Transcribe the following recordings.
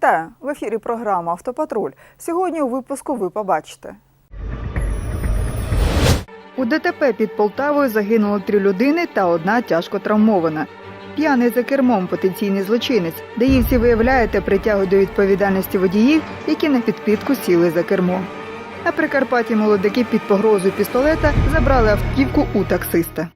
Вітаю! В ефірі програма Автопатруль. Сьогодні у випуску ви побачите. У ДТП під Полтавою загинуло три людини та одна тяжко травмована. П'яний за кермом потенційний злочинець. Даївці виявляє та притягують до відповідальності водіїв, які на підпитку сіли за кермо. На Прикарпатті молодики під погрозою пістолета забрали автівку у таксиста.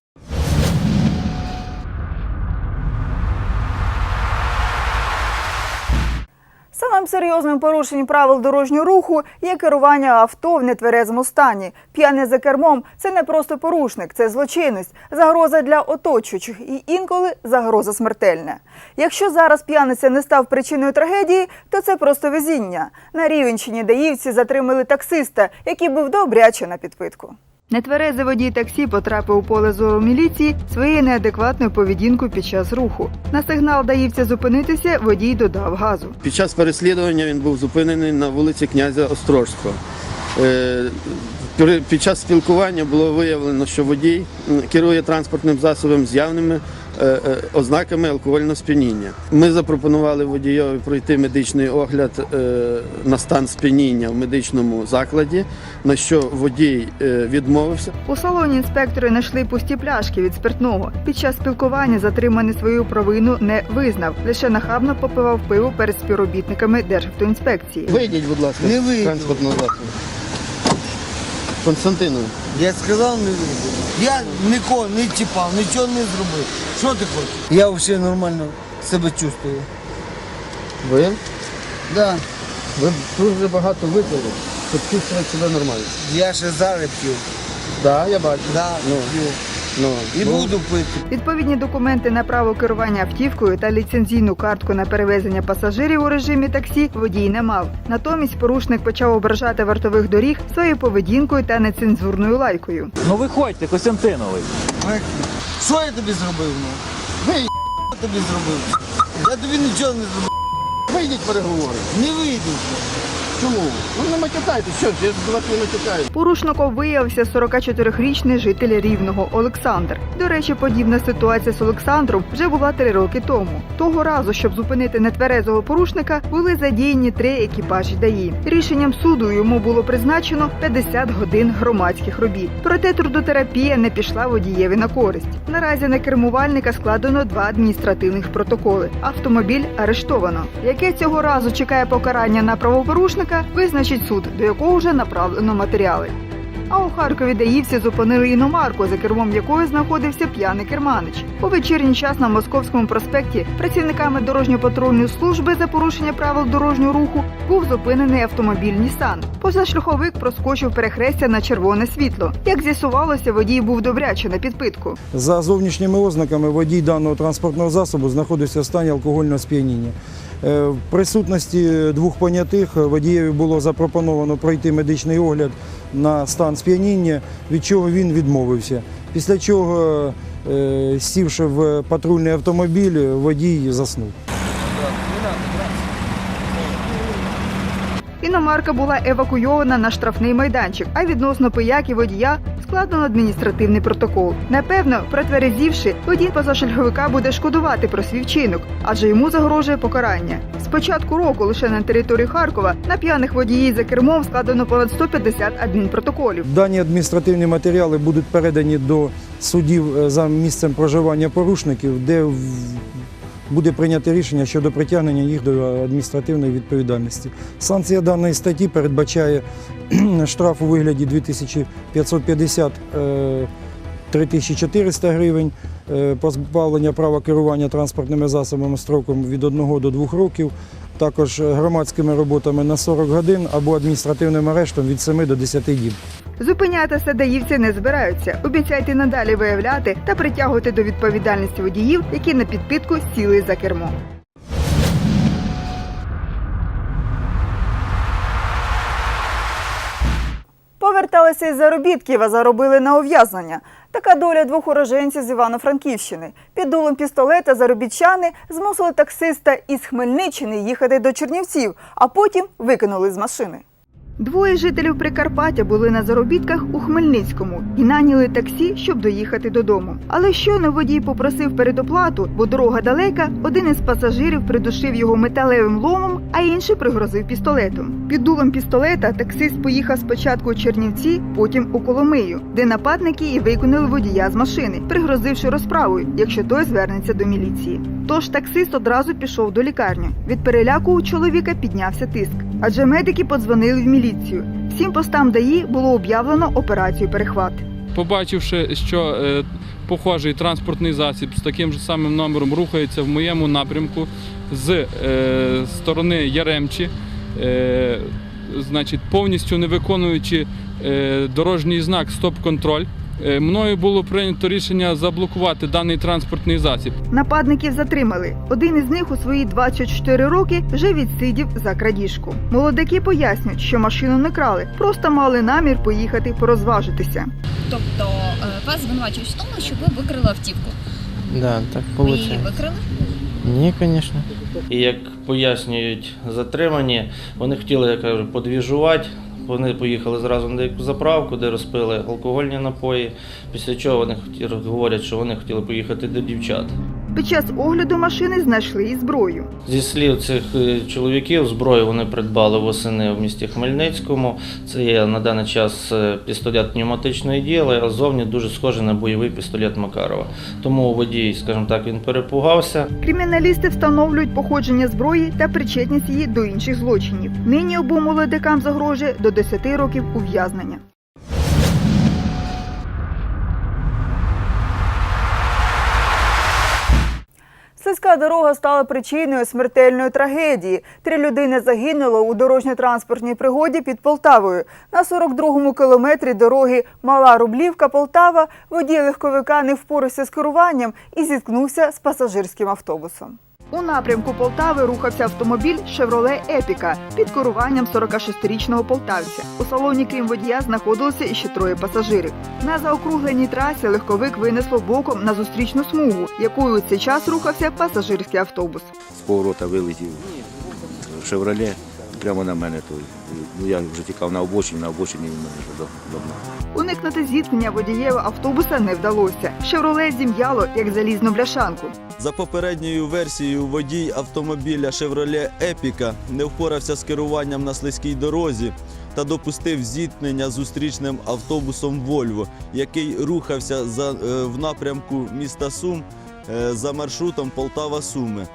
Самим серйозним порушенням правил дорожнього руху є керування авто в нетверезому стані. П'яний за кермом це не просто порушник, це злочинець, загроза для оточуючих і інколи загроза смертельна. Якщо зараз п'яниця не став причиною трагедії, то це просто везіння. На Рівенщині даївці затримали таксиста, який був добряче на підпитку. Нетверезий водій таксі потрапив у поле зору міліції своєю неадекватною поведінкою під час руху. На сигнал даївця зупинитися, водій додав газу. Під час переслідування він був зупинений на вулиці князя Острожського. Е, Під час спілкування було виявлено, що водій керує транспортним засобом з явними ознаками алкогольного сп'яніння. Ми запропонували водійові пройти медичний огляд е, на стан сп'яніння в медичному закладі, на що водій е, відмовився. У салоні інспектори знайшли пусті пляшки від спиртного. Під час спілкування затриманий свою провину не визнав, лише нахабно попивав пиво перед співробітниками Державтоінспекції. Вийдіть, будь ласка, Не вийду. транспортного засобу. Константину, Я сказав не. Я нікого не чіпав, нічого не зробив. Що ти хочеш? Я взагалі нормально себе чувствую. ви? Да. Ви дуже багато випили, щоб чувствувати себе нормально. Я ще зараз п'ю. Так, я бачу. Да, Ну. п'ю. Ну, І ну, буду пити. Відповідні документи на право керування автівкою та ліцензійну картку на перевезення пасажирів у режимі таксі водій не мав. Натомість порушник почав ображати вартових доріг своєю поведінкою та нецензурною лайкою. Ну виходьте, Костянтиновий. Микки, Що я тобі зробив? Ну? Ви Що тобі зробив? Я тобі нічого не зробив. вийдіть переговори. Не вийду. Чому? Ну не матюкайте, що ж, я ж до вас не матюкаю. Порушником виявився 44-річний житель Рівного Олександр. До речі, подібна ситуація з Олександром вже була три роки тому. Того разу, щоб зупинити нетверезого порушника, були задіяні три екіпажі ДАІ. Рішенням суду йому було призначено 50 годин громадських робіт. Проте трудотерапія не пішла водієві на користь. Наразі на кермувальника складено два адміністративних протоколи. Автомобіль арештовано. Яке цього разу чекає покарання на правопорушника, визначить суд, до якого вже направлено матеріали. А у Харкові даївці зупинили іномарку, за кермом якої знаходився п'яний керманич. У вечірній час на московському проспекті працівниками дорожньо-патрульної служби за порушення правил дорожнього руху був зупинений автомобіль Нісан. Позашляховик проскочив перехрестя на червоне світло. Як з'ясувалося, водій був добряче на підпитку. За зовнішніми ознаками водій даного транспортного засобу знаходився в стані алкогольного сп'яніння. Е, В присутності двох понятих водієві було запропоновано пройти медичний огляд на стан сп'яніння, від чого він відмовився. Після чого, е, сівши в патрульний автомобіль, водій заснув. Іномарка була евакуйована на штрафний майданчик, а відносно пияки водія складено адміністративний протокол. Напевно, протверезівши, водій позашляховика буде шкодувати про свій вчинок, адже йому загрожує покарання. З початку року лише на території Харкова на п'яних водіїв за кермом складено понад 150 адмінпротоколів. Дані адміністративні матеріали будуть передані до судів е, за місцем проживання порушників, де буде прийнято рішення щодо притягнення їх до адміністративної відповідальності. Санкція даної статті передбачає штраф у вигляді 2550 е, 3400 гривень, е, позбавлення права керування транспортними засобами строком від 1 до 2 років, також громадськими роботами на 40 годин або адміністративним арештом від 7 до 10 діб. Зупинятися даївці не збираються. Обіцяйте надалі виявляти та притягувати до відповідальності водіїв, які на підпитку сіли за кермо. Поверталися із заробітків, а заробили на ув'язнення. Така доля двох уроженців з Івано-Франківщини. Під дулом пістолета заробітчани змусили таксиста із Хмельниччини їхати до Чернівців, а потім викинули з машини. Двоє жителів Прикарпаття були на заробітках у Хмельницькому і наняли таксі, щоб доїхати додому. Але щойно водій попросив передоплату, бо дорога далека, один із пасажирів придушив його металевим ломом, а інший пригрозив пістолетом. Під дулом пістолета таксист поїхав спочатку у Чернівці, потім у Коломию, де нападники і виконали водія з машини, пригрозивши розправою, якщо той звернеться до міліції. Тож таксист одразу пішов до лікарні. Від переляку у чоловіка піднявся тиск, адже медики подзвонили в міліцію. Всім постам ДАІ було об'явлено операцію перехват. Побачивши, що е, похожий транспортний засіб з таким же самим номером рухається в моєму напрямку з е, сторони Яремчі, е, значить, повністю не виконуючи дорожній знак стоп-контроль, мною було прийнято рішення заблокувати даний транспортний засіб. Нападників затримали. Один із них у свої 24 роки вже відсидів за крадіжку. Молодики пояснюють, що машину не крали, просто мали намір поїхати порозважитися. Тобто е, вас звинувачують в тому, що ви викрили автівку. Да, так Ви її викрили? Ні, звісно. І як пояснюють затримані, вони хотіли, я кажу, подвіжувати. Вони поїхали зразу на деяку заправку, де розпили алкогольні напої. Після чого вони хотіли, говорять, що вони хотіли поїхати до дівчат. Під час огляду машини знайшли і зброю. Зі слів цих е, чоловіків, зброю вони придбали восени в місті Хмельницькому. Це є на даний час е, пістолет пневматичної діли, а зовні дуже схожий на бойовий пістолет Макарова. Тому водій, скажімо так, він перепугався. Криміналісти встановлюють походження зброї та причетність її до інших злочинів. Нині обом молодикам загрожує до 10 років ув'язнення. Слизька дорога стала причиною смертельної трагедії. Три людини загинуло у дорожньо-транспортній пригоді під Полтавою. На 42-му кілометрі дороги Мала Рублівка Полтава водій легковика не впорався з керуванням і зіткнувся з пасажирським автобусом. У напрямку Полтави рухався автомобіль Шевроле Епіка під керуванням 46-річного полтавця. У салоні, крім водія, знаходилося іще троє пасажирів. На заокругленій трасі легковик винесло боком на зустрічну смугу, якою у цей час рухався пасажирський автобус. з поворота вилетів шевроле прямо на мене. То, ну, я вже тікав на обочині, на обочині він мене вже до- догнав. Уникнути зіткнення водієва автобуса не вдалося. Шевроле зім'яло як залізну бляшанку. За попередньою версією, водій автомобіля Chevrolet Epica не впорався з керуванням на слизькій дорозі та допустив зіткнення з зустрічним автобусом Volvo, який рухався за, е, в напрямку міста Сум е, за маршрутом Полтава-Суми.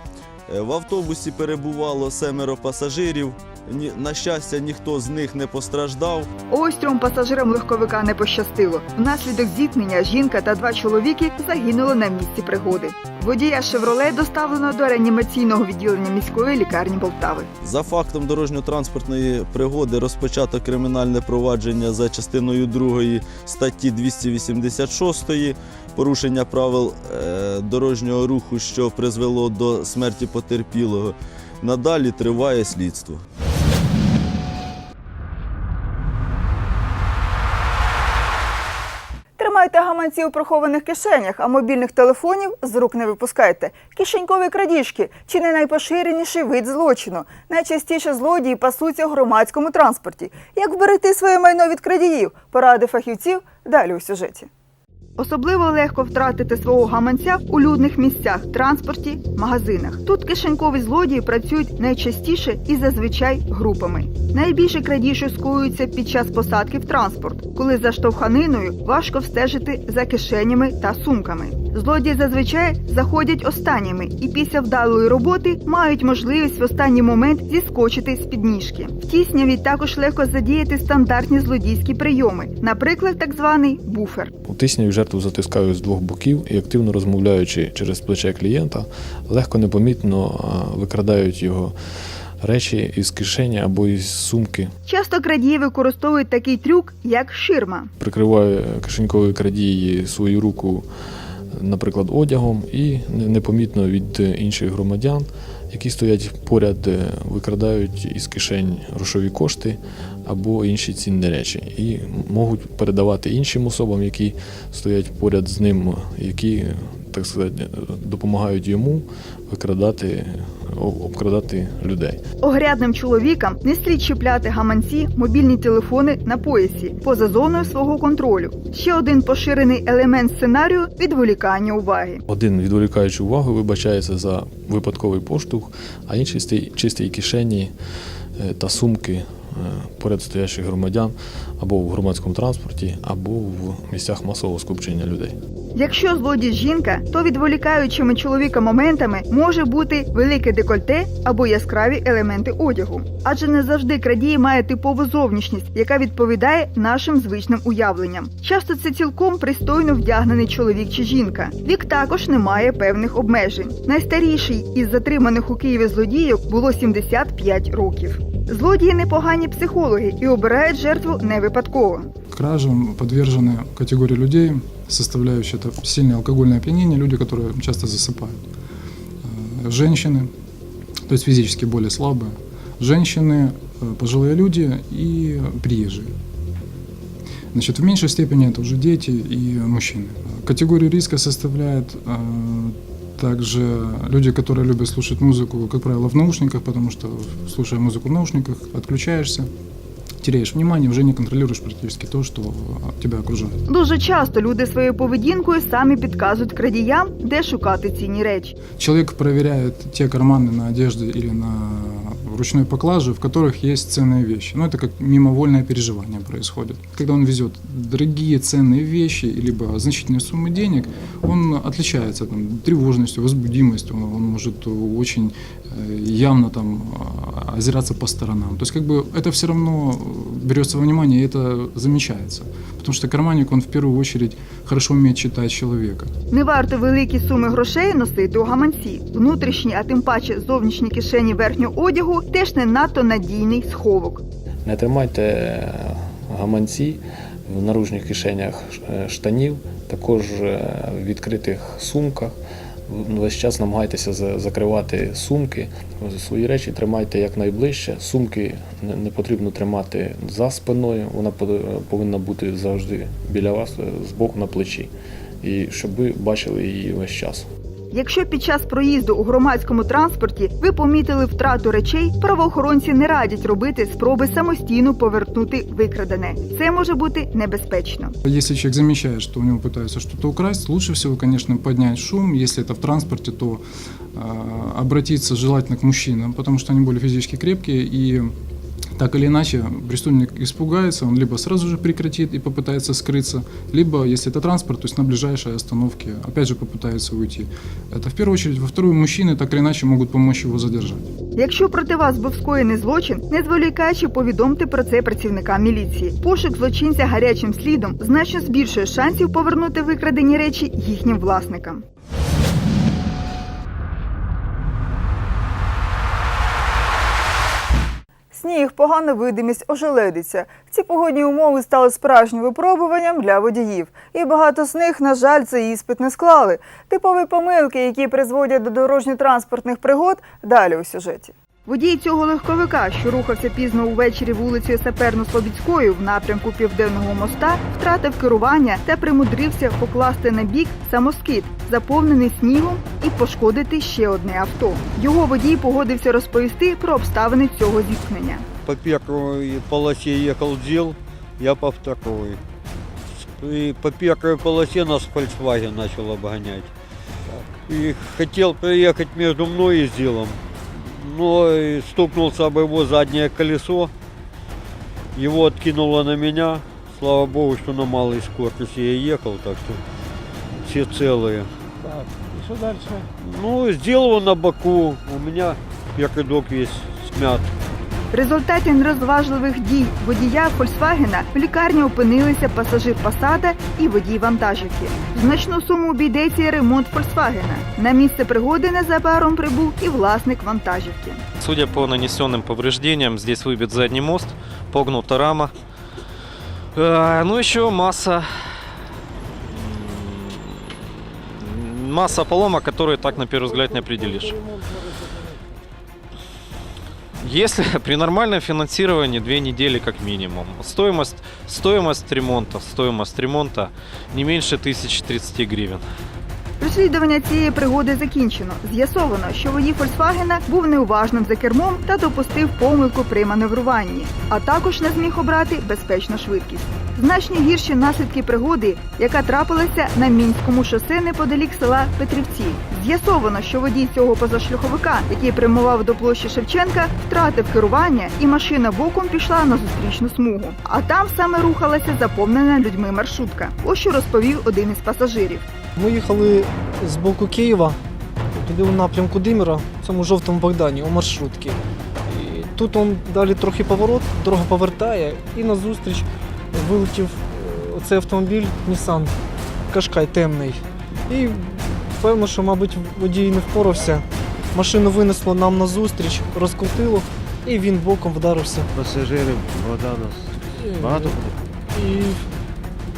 Е, В автобусі перебувало семеро пасажирів. Ні- На щастя, ніхто з них не постраждав. Ось трьом пасажирам легковика не пощастило. Внаслідок зіткнення жінка та два чоловіки загинули на місці пригоди. Водія Шевроле доставлено до реанімаційного відділення міської лікарні Полтави. За фактом дорожньо-транспортної пригоди розпочато кримінальне провадження за частиною 2 статті 286 порушення правил е, дорожнього руху, що призвело до смерті потерпілого. Надалі триває слідство. Гаманці у прихованих кишенях, а мобільних телефонів з рук не випускайте. Кишенькові крадіжки чи не найпоширеніший вид злочину. Найчастіше злодії пасуться у громадському транспорті. Як вберегти своє майно від крадіїв? Поради фахівців далі у сюжеті. Особливо легко втратити свого гаманця у людних місцях, транспорті, магазинах. Тут кишенькові злодії працюють найчастіше і зазвичай групами. Найбільше крадіжок скоюються під час посадки в транспорт, коли за штовханиною важко встежити за кишенями та сумками. Злодії зазвичай заходять останніми і після вдалої роботи мають можливість в останній момент зіскочити з підніжки. В тісняві також легко задіяти стандартні злодійські прийоми, наприклад, так званий буфер. У тисняві жертву затискають з двох боків і активно розмовляючи через плече клієнта, легко непомітно викрадають його речі із кишені або із сумки. Часто крадії використовують такий трюк, як ширма. Прикриває кишеньковий крадій свою руку, наприклад, одягом, і непомітно від інших громадян які стоять поряд, е, викрадають із кишень грошові кошти або інші цінні речі, і можуть передавати іншим особам, які стоять поряд з ним, які так сказати, допомагають йому викрадати, обкрадати людей. Огрядним чоловікам не слід чіпляти гаманці, мобільні телефони на поясі поза зоною свого контролю. Ще один поширений елемент сценарію відволікання уваги. Один відволікаючи увагу, вибачається за випадковий поштовх, а інший чистій кишені е, та сумки е, поряд стоящих громадян або в громадському транспорті, або в місцях масового скупчення людей. Якщо злодій жінка, то відволікаючими чоловіка моментами може бути велике декольте або яскраві елементи одягу. Адже не завжди крадій має типову зовнішність, яка відповідає нашим звичним уявленням. Часто це цілком пристойно вдягнений чоловік чи жінка. Вік також не має певних обмежень. Найстаріший із затриманих у Києві злодійок було 75 років. Злодії непогані психологи і обирають жертву не випадково. Кражам подвержены категории людей, составляющие это сильное алкогольное опьянение, люди, которые часто засыпают. Э, Женщины, то есть физически более слабые, женщины, э, пожилые люди и приезжие. Значит, в меньшей степени это уже дети и мужчины. Категорию риска составляет э, также люди, которые любят слушать музыку, как правило, в наушниках, потому что, слушая музыку в наушниках, отключаешься, теряешь внимание, уже не контролируешь практически то, что э, тебя окружает. Дуже часто люди своєю поведінкою самі підказують крадіям, де шукати цінні речі. Человек проверяет те карманы на одежде или на ручной поклаже, в которых есть ценные вещи. Ну, это как мимовольное переживание происходит. Когда он везет дорогие ценные вещи, либо значительные суммы денег, он отличается там, тревожностью, возбудимостью, он, он может очень э, явно там а, озираться по сторонам. То есть как бы это все равно берется во внимание и это замечается. Потому что карманник, он в первую очередь хорошо умеет читать человека. Не варто великі суми грошей носити у гаманці. Внутрішні, а тим паче зовнішні кишені верхнього одягу теж не надто надійний сховок. Не тримайте е, гаманці в наружних кишенях е, штанів, також е, в відкритих сумках. Весь час намагайтеся закривати сумки. Свої речі тримайте якнайближче. Сумки не- потрібно тримати за спиною, вона повинна бути завжди біля вас, збоку на плечі. І щоб ви бачили її весь час. Якщо під час проїзду у громадському транспорті ви помітили втрату речей, правоохоронці не радять робити спроби самостійно повернути викрадене. Це може бути небезпечно. Если человек замечает, что у него пытаются что-то украсть, лучше всего, конечно, поднять шум. Если это в транспорте, то э, обратиться желательно к мужчинам, потому что они более физически крепкие и так или иначе преступник испугается, он либо сразу же прекратит и попытается скрыться, либо, если это транспорт, то есть на ближайшей остановке опять же попытается уйти. Это в первую очередь. Во вторую, мужчины так или иначе могут помочь его задержать. Якщо проти вас був скоєний злочин, не зволікаючи повідомте про це працівникам міліції. Пошук злочинця гарячим слідом значно збільшує шансів повернути викрадені речі їхнім власникам. Сніг, погана видимість, ожеледиця. Ці погодні умови стали справжнім випробуванням для водіїв. І багато з них, на жаль, цей іспит не склали. Типові помилки, які призводять до дорожньо-транспортних пригод, далі у сюжеті. Водій цього легковика, що рухався пізно увечері вулицею Саперно-Слобідською в напрямку Південного моста, втратив керування та примудрився покласти на бік самоскид, заповнений снігом, і пошкодити ще одне авто. Його водій погодився розповісти про обставини цього зіткнення. По первой полосе ехал ЗИЛ, я по второй. И по первой полосе нас Volkswagen начал обгонять. И хотел проехать между мной и ЗИЛом. Но и стукнулся об его заднее колесо. Его откинуло на меня. Слава богу, что на малой скорости я ехал, так что все целые. Так, и что дальше? Ну, сделал на боку. У меня передок весь смят. В результаті нерозважливих дій водія Фольксвагена в лікарні опинилися пасажир Пасада і водій вантажівки. В значну суму обійдеться і ремонт Фольксвагена. На місце пригоди незабаром прибув і власник вантажівки. Судя по нанесенным повреждениям, здесь выбит задний мост, погнута рама. Э, Ну, еще масса... м, Масса поломок, которые так на первый взгляд не определишь. Если при нормальном финансировании две недели как минимум. Стоимость, стоимость ремонта, стоимость ремонта не меньше 1030 гривен. Розслідування цієї пригоди закінчено. З'ясовано, що водій Фольксвагена був неуважним за кермом та допустив помилку при маневруванні, а також не зміг обрати безпечну швидкість. Значно гірші наслідки пригоди, яка трапилася на мінському шосе неподалік села Петрівці. З'ясовано, що водій цього позашляховика, який прямував до площі Шевченка, втратив керування, і машина боком пішла на зустрічну смугу. А там саме рухалася заповнена людьми маршрутка. Ось що розповів один із пасажирів. Ми їхали з боку Києва, туди у напрямку Димира, в цьому жовтому Богдані, у маршрутці. І тут он далі трохи поворот, дорога повертає, і назустріч вилетів е, оцей автомобіль Nissan Кашкай темний. І певно, що, мабуть, водій не впорався. Машину винесло нам назустріч, розкрутило, і він боком вдарився. Пасажирів Богдана багато буде? І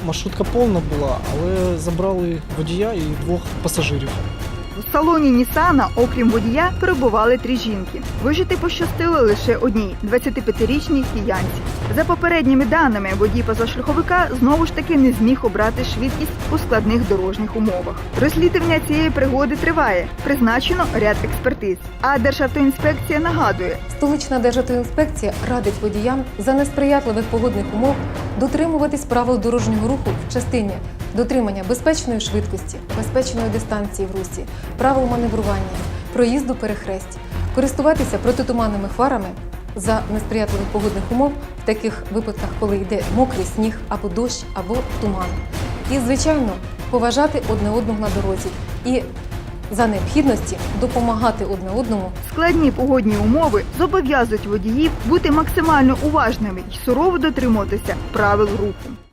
маршрутка повна була, але забрали водія і двох пасажирів. У салоні Нісана, окрім водія, перебували три жінки. Вижити пощастило лише одній 25-річній киянці. За попередніми даними, водій позашляховика знову ж таки не зміг обрати швидкість у складних дорожніх умовах. Розслідування цієї пригоди триває. Призначено ряд експертиз. А Державтоінспекція нагадує, Столична Державтоінспекція радить водіям за несприятливих погодних умов дотримуватись правил дорожнього руху в частині дотримання безпечної швидкості, безпечної дистанції в русі, правил маневрування, проїзду перехресть, користуватися протитуманними фарами за несприятливих погодних умов в таких випадках, коли йде мокрий сніг або дощ, або туман. І, звичайно, поважати одне одного на дорозі і за необхідності допомагати одне одному складні погодні умови зобов'язують водіїв бути максимально уважними і сурово дотримуватися правил руху.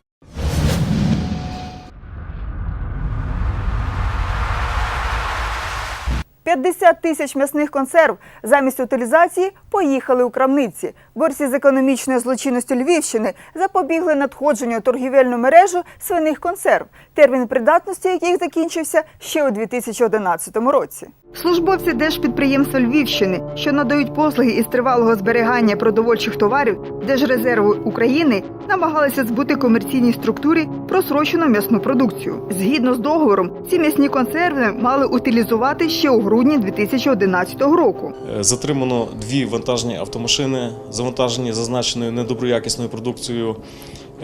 «50 тисяч м'ясних консерв замість утилізації поїхали у крамниці. Борці з економічною злочинністю Львівщини запобігли надходженню у торгівельну мережу свиних консерв, термін придатності яких закінчився ще у 2011 році. Службовці Держпідприємства Львівщини, що надають послуги із тривалого зберігання продовольчих товарів Держрезерву України, намагалися збути комерційній структурі просрочену м'ясну продукцію. Згідно з договором, ці м'ясні консерви мали утилізувати ще у грудні 2011 року. Е, Затримано дві вантажні автомашини, завантажені зазначеною недоброякісною продукцією,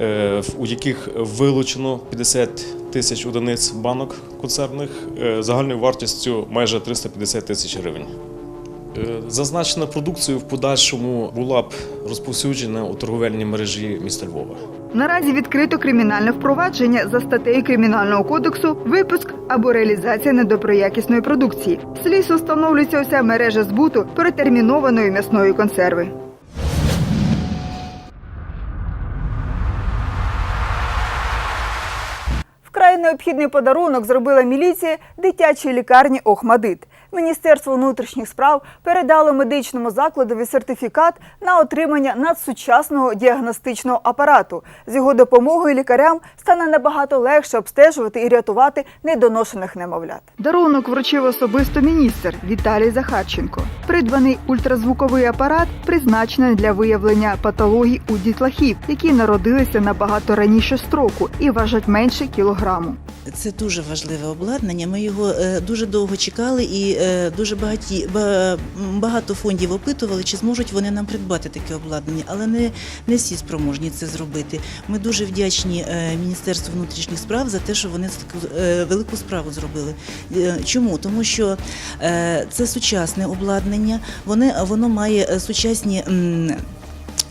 е, у яких вилучено 50 тисяч одиниць банок консервних е, загальною вартістю майже 350 тисяч гривень. Е, Зазначена продукція в подальшому була б розповсюджена у торговельній мережі міста Львова. Наразі відкрито кримінальне впровадження за статтею Кримінального кодексу випуск або реалізація недоброякісної продукції. Слідство встановлюється уся мережа збуту перетермінованої м'ясної консерви. Вкрай необхідний подарунок зробила міліція дитячій лікарні Охмадит. Міністерство внутрішніх справ передало медичному закладові сертифікат на отримання надсучасного діагностичного апарату. З його допомогою лікарям стане набагато легше обстежувати і рятувати недоношених немовлят. Дарунок вручив особисто міністр Віталій Захарченко. Придбаний ультразвуковий апарат призначений для виявлення патологій у дітлахів, які народилися набагато раніше строку і важать менше кілограму. Це дуже важливе обладнання. Ми його е, дуже довго чекали і е, дуже багаті, багато фондів опитували, чи зможуть вони нам придбати таке обладнання, але не, не всі спроможні це зробити. Ми дуже вдячні е, Міністерству внутрішніх справ за те, що вони таку велику справу зробили. Чому? Тому що це сучасне обладнання, вони, воно має сучасні.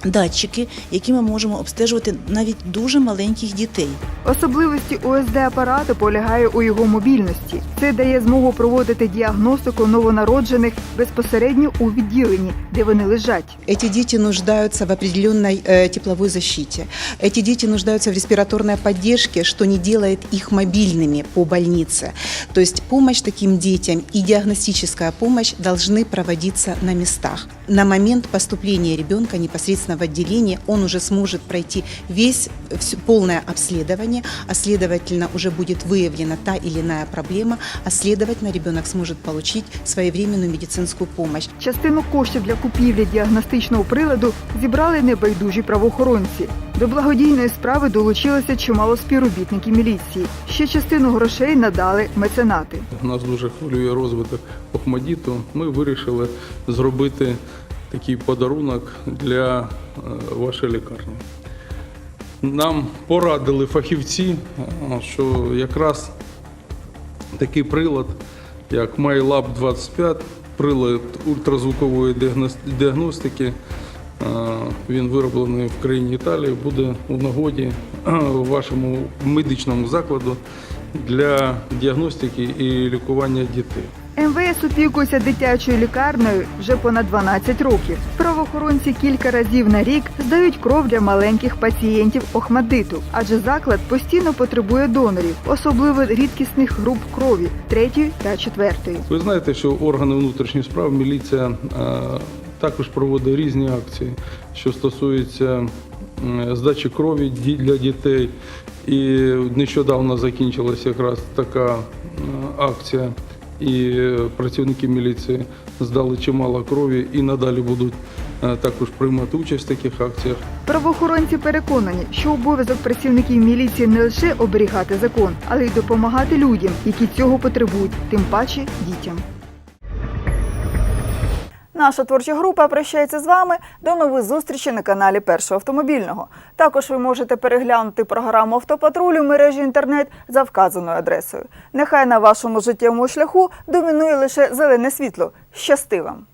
Датчики, які ми можемо обстежувати навіть дуже маленьких дітей. Особливості ОСД апарату полягає у його мобільності. Це дає змогу проводити діагностику новонароджених безпосередньо у відділенні, де вони лежать. Эти дети нуждаются в определенной э, тепловой защите. Эти дети нуждаются в респираторной поддержке, что не делает их мобильными по больнице. То есть помощь таким детям и диагностическая помощь должны проводиться на местах. на момент поступления ребенка непосредственно в отделение он уже сможет пройти весь всё- полное обследование, а следовательно уже будет выявлена та или иная проблема, а следовательно ребенок сможет получить своевременную медицинскую помощь. Частину коштів для купівлі діагностичного приладу зібрали небайдужі правоохоронці. До благодійної справи долучилося чимало співробітників міліції. Ще частину грошей надали меценати. Нас дуже хвилює розвиток Охмадіту. Ми вирішили зробити такий подарунок для е, вашої лікарні. Нам порадили фахівці, е, що якраз такий прилад, як MyLab 25, прилад ультразвукової діагностики. е, Він вироблений в країні Італії, буде у нагоді е, вашому медичному закладу для діагностики і лікування дітей. МВС опікується дитячою лікарнею вже понад 12 років. Правоохоронці кілька разів на рік здають кров для маленьких пацієнтів Охмадиту, адже заклад постійно потребує донорів, особливо рідкісних груп крові третьої та четвертої. Ви знаєте, що органи внутрішніх справ, міліція е, також проводить різні акції, що стосуються здачі крові для дітей. І нещодавно закінчилася якраз така е, акція, і працівники міліції здали чимало крові і надалі будуть е, також приймати участь в таких акціях. Правоохоронці переконані, що обов'язок працівників міліції не лише оберігати закон, але й допомагати людям, які цього потребують, тим паче дітям. Наша творча група прощається з вами. До нових зустрічей на каналі Першого автомобільного. Також ви можете переглянути програму Автопатрулю в мережі інтернет за вказаною адресою. Нехай на вашому життєвому шляху домінує лише зелене світло. Щасти вам!